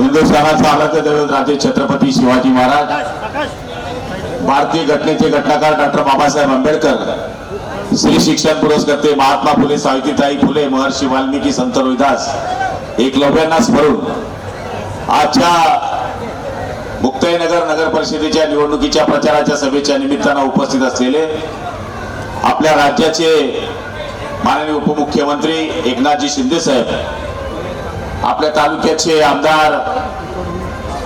हिंदुस्थानाचा आराध्य दैवत राजे छत्रपती शिवाजी महाराज. भारतीय घटनेचे घटनाकार डॉक्टर बाबासाहेब आंबेडकर श्री शिक्षण पुरस्कर्ते महात्मा फुले सावित्रीताई फुले महर्षी वाल्मिकी संत रोहिदास एकलव्यांना स्मरून आजच्या मुक्ताईनगर नगर परिषदेच्या निवडणुकीच्या प्रचाराच्या सभेच्या निमित्तानं उपस्थित असलेले आपल्या राज्याचे माननीय उपमुख्यमंत्री एकनाथजी शिंदे साहेब आपल्या तालुक्याचे आमदार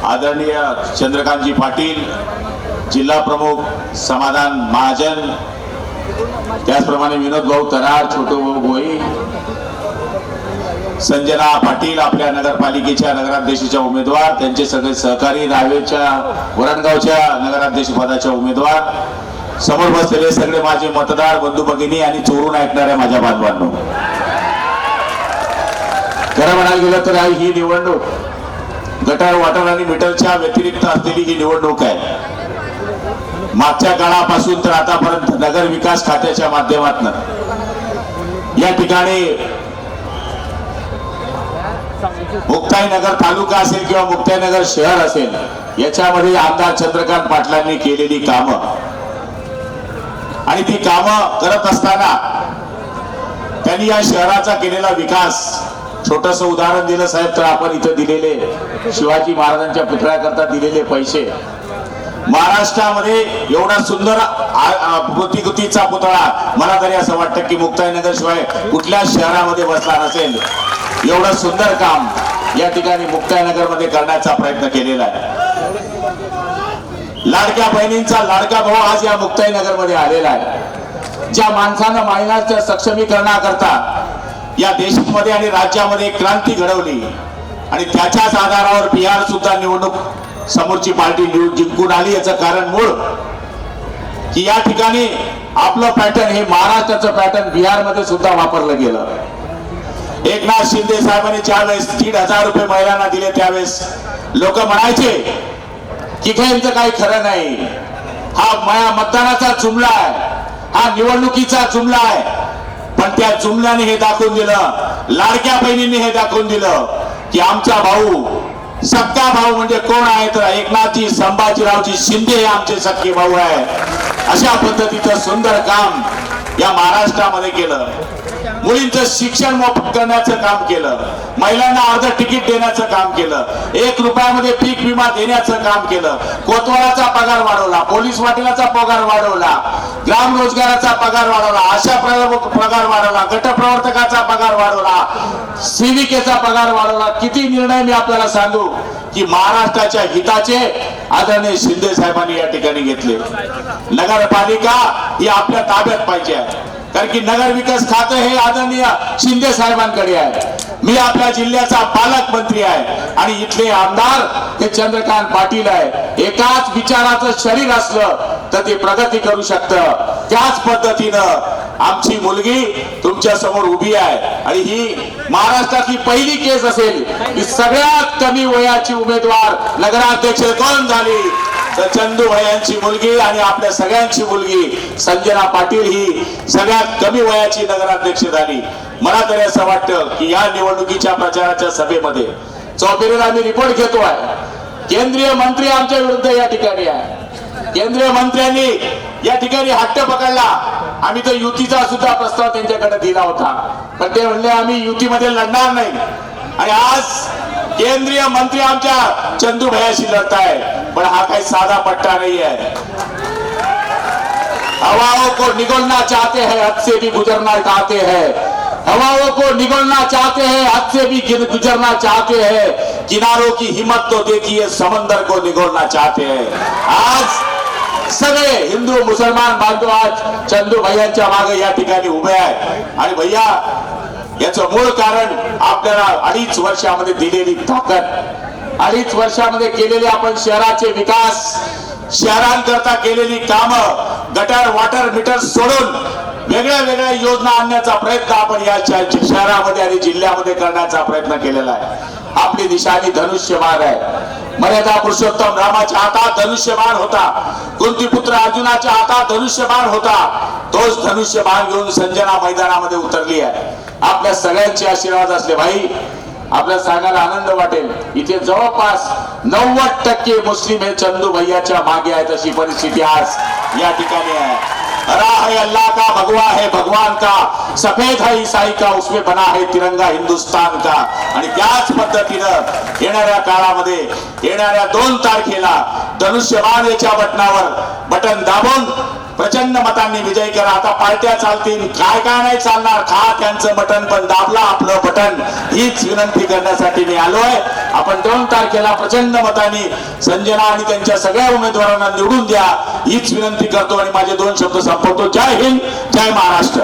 आदरणीय चंद्रकांतजी पाटील जिल्हा प्रमुख समाधान महाजन त्याचप्रमाणे विनोद भाऊ तरार छोटू भाऊ भोई संजना पाटील आपल्या नगरपालिकेच्या नगराध्यक्षाच्या उमेदवार त्यांचे सगळे सहकारी रावेच्या वरणगावच्या नगराध्यक्ष पदाच्या उमेदवार समोर बसलेले सगळे माझे मतदार बंधू भगिनी आणि चोरून ऐकणाऱ्या माझ्या बांधवांनो. खरं म्हणायला गेलं तर ही निवडणूक गटार वाटर आणि मीटरच्या व्यतिरिक्त असलेली ही निवडणूक आहे. मागच्या काळापासून तर आतापर्यंत नगर विकास खात्याच्या माध्यमातून. या ठिकाणी मुक्ताईनगर तालुका असेल किंवा मुक्ताईनगर शहर असेल याच्यामध्ये आमदार चंद्रकांत पाटलांनी केलेली कामं. आणि ती कामं करत असताना त्यांनी या शहराचा केलेला विकास छोटस उदाहरण दिलं साहेब तर आपण इथं दिलेले शिवाजी महाराजांच्या पुतळ्याकरता दिलेले पैसे. महाराष्ट्रामध्ये एवढा सुंदर प्रतिकृतीचा पुतळा मला तरी असं वाटतं की मुक्ताईनगर शिवाय कुठल्या शहरामध्ये बसला नसेल. एवढं सुंदर काम या ठिकाणी मुक्ताईनगरमध्ये करण्याचा प्रयत्न केलेला आहे. लाडक्या बहिणींचा लाडका भाऊ आज या मुक्ताईनगरमध्ये आलेला आहे. ज्या माणसानं महिलांच्या सक्षमीकरणाकरता या देशामध्ये आणि राज्यामध्ये क्रांती घडवली. आणि त्याच्याच आधारावर बिहार सुद्धा निवडणूक समोरची पार्टी निवडून जिंकून आली. याचं कारण मूळ की या ठिकाणी आपलं पॅटर्न हे महाराष्ट्राचं पॅटर्न बिहारमध्ये सुद्धा वापरलं गेलं. एकनाथ शिंदे साहेबांनी ज्यावेळेस दीड हजार रुपये महिलांना दिले त्यावेळेस लोक म्हणायचे की यांचं काही खरं नाही. हा मतदानाचा जुमला आहे. हा निवडणुकीचा जुमला आहे. पण त्या जुमल्याने हे दाखवून दिलं लाडक्या बहिणींनी हे दाखवून दिलं की आमचा भाऊ सक्का भाऊ म्हणजे कोण आहे तर एकनाथजी संभाजीरावजी शिंदे हे आमचे सक्के भाऊ आहे. अशा पद्धतीचं सुंदर काम या महाराष्ट्रामध्ये केलं. मुलींचं शिक्षण मोफत करण्याचं काम केलं. महिलांना अर्ध तिकीट देण्याचं काम केलं. एक रुपयामध्ये पीक विमा देण्याचं काम केलं. कोतवालाचा पगार वाढवला पोलीस पाटीलाचा पगार वाढवला ग्राम रोजगाराचा पगार वाढवला आशा प्र- पगार वाढवला गटप्रवर्तकाचा पगार वाढवला सेविकेचा पगार वाढवला. किती निर्णय मी आपल्याला सांगू की महाराष्ट्राच्या हिताचे आदरणीय शिंदे साहेबांनी या ठिकाणी घेतले. नगरपालिका ही आपल्या ताब्यात पाहिजे आहे. कारण की नगर विकास खातं हे आदरणीय शिंदे साहेबांकडे आहे. मी आपल्या जिल्ह्याचा पालकमंत्री आहे. आणि इथले आमदार हे चंद्रकांत पाटील आहे. एकाच विचाराचं शरीर असलं तर ते प्रगती करू शकतं. त्याच पद्धतीनं आमची मुलगी तुमच्यासमोर उभी आहे. आणि ही महाराष्ट्रातली पहिली केस असेल की सगळ्यात कमी वयाची उमेदवार नगराध्यक्ष कोण झाली? तर चंदू भयांची मुलगी आणि आपल्या सगळ्यांची मुलगी संजना पाटील ही सगळ्यात कमी वयाची नगराध्यक्ष झाली. मला तरी असं वाटतं की या निवडणुकीच्या प्रचाराच्या सभेमध्ये चौपेरीला आम्ही रिपोर्ट घेतो आहे. केंद्रीय मंत्री आमच्या विरुद्ध या ठिकाणी आहे. केंद्रीय मंत्र्यांनी या ठिकाणी हट्ट पकडला. आम्ही तर युतीचा सुद्धा प्रस्ताव त्यांच्याकडे दिला होता. पण ते म्हणले आम्ही युतीमध्ये लढणार नाही. आणि आज केंद्रीय मंत्री चंदू भयाशी लढताय. पण हा काही साधा पट्टा नाही है हवाओं को निगलना चाहते हैं, हद से भी गुजरना चाहते हैं. हवाओं को निगलना चाहते हैं, हद से भी गुजरना चाहते हैं. किनारों की हिम्मत तो देखिए, समंदर को निगोलना चाहते हैं. आज सगळे हिंदू, मुसलमान बांधव आज चंदू भैयांच्या मागे या ठिकाणी उभे आहेत. आणि भैया याचं मूळ कारण आपल्याला अडीच वर्षामध्ये दिलेली ताकद अडीच वर्षामध्ये केलेले आपण शहराचे विकास शहरांकरता केलेली कामं गटार वॉटर मीटर सोडून वेगळ्या वेगळ्या योजना आणण्याचा प्रयत्न आपण या शहरामध्ये आणि जिल्ह्यामध्ये करण्याचा प्रयत्न केलेला आहे. आपली दिशानी धनुष्यबाण आहे. मर्यादा पुरुषोत्तम रामाच्या हातात धनुष्यबाण होता. कुंतीपुत्र अर्जुनाच्या हातात धनुष्यबाण होता. तोच धनुष्यबाण घेऊन संजना मैदानामध्ये उतरली आहे. आपल्या सगळ्यांचे आशीर्वाद असले. भाई आपल्या सांगायला आनंद वाटेल. इथे जवळपास नव्वद टक्के मुस्लिम हे चंदू भैयाच्या मागे आहेत अशी परिस्थिती आज या ठिकाणी आहे. हरा है अल्लाह का भगवा है भगवान का? सफेद है ईसाई का उसमें बना है तिरंगा हिंदुस्तान का. आणि त्याच पद्धतीनं येणाऱ्या काळामध्ये येणाऱ्या दोन तारखेला धनुष्यबाण याच्या बटनावर बटन दाबून प्रचंड मतांनी विजय केला. आता पार्ट्या चालतील. काय काय नाही चालणार. खा त्यांचं बटन पण दाबला आपलं बटन. हीच विनंती करण्यासाठी मी आलोय. आपण दोन तारखेला प्रचंड मतांनी संजना आणि त्यांच्या सगळ्या उमेदवारांना निवडून द्या. हीच विनंती करतो आणि माझे दोन शब्द संपवतो. जय हिंद जय महाराष्ट्र.